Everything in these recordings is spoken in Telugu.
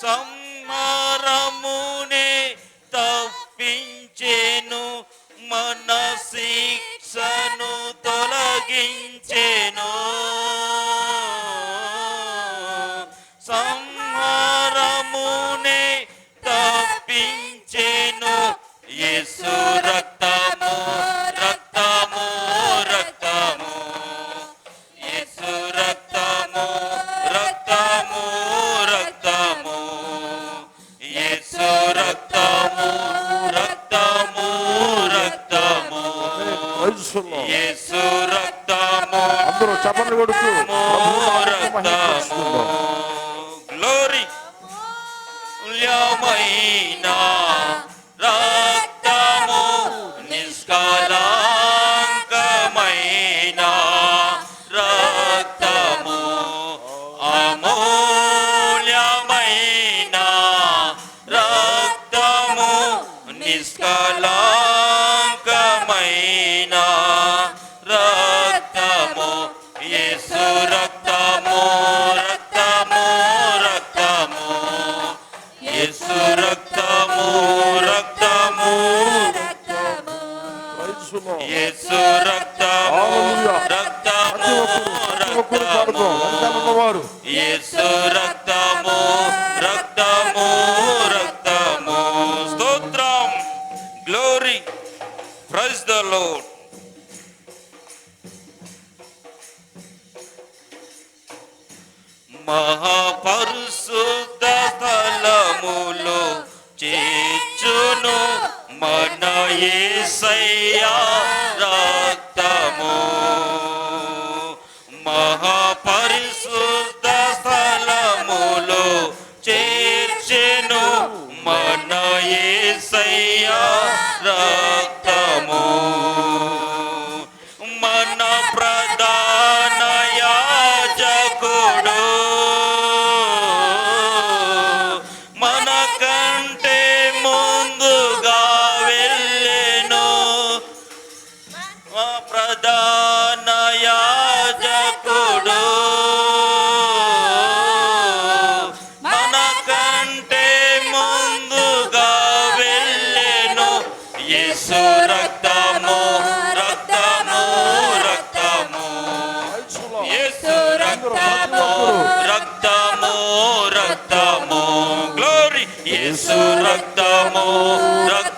సంహారమునే తప్పించెను మన శిక్షను తొలగించే. Lord. యేసు రక్తము అందరూ చప్పట్లు కొడుతూ రక్తము గ్లోరీ మూల్యమైన రక్తము. నిష్కలంకమైన రక్తము అమూల్యమైన రక్తము నిష్కలంకమైన యేసు రక్తము రక్తము. యేసు రక్తము. రక్తము రక్తము. యేసు రక్తము రక్తము రక్తము. స్తోత్రం. గ్లోరీ ప్రైజ్ ద మహాపరిశుద్ధ మహాపరిశుద్ధ యేసు రక్తము రక్తము రక్తము. యేసు రక్తము రక్తము రక్తము. గ్లోరీ యేసు రక్తము రక్తము.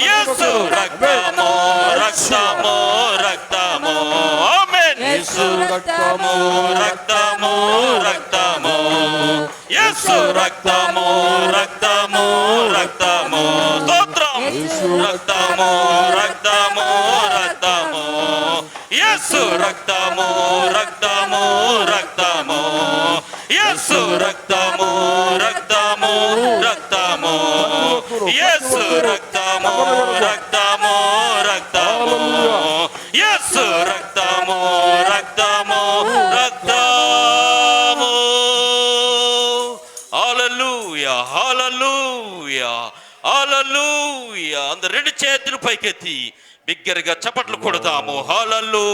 యేసు రక్తము రక్తము రక్తము ఆమేన్ యేసు రక్తము రక్తము రక్తము యేసు రక్తము రక్తము రక్తము స్తోత్రం రక్తము రక్తము రక్తము యేసు రక్తము రక్తము రక్తము యేసు రక్తము రక్తము రక్తము యేసు రక్తము హల్లెలూయా అందరు రెండు చేతులు పైకెత్తి బిగ్గరగా చప్పట్లు కొడతాము. హాలల్లు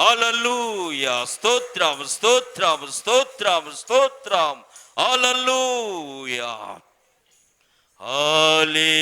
హల్లెలూయా స్తోత్రం స్తోత్రం స్తోత్రం స్తోత్రం. హాలల్లు హల్లెలూయా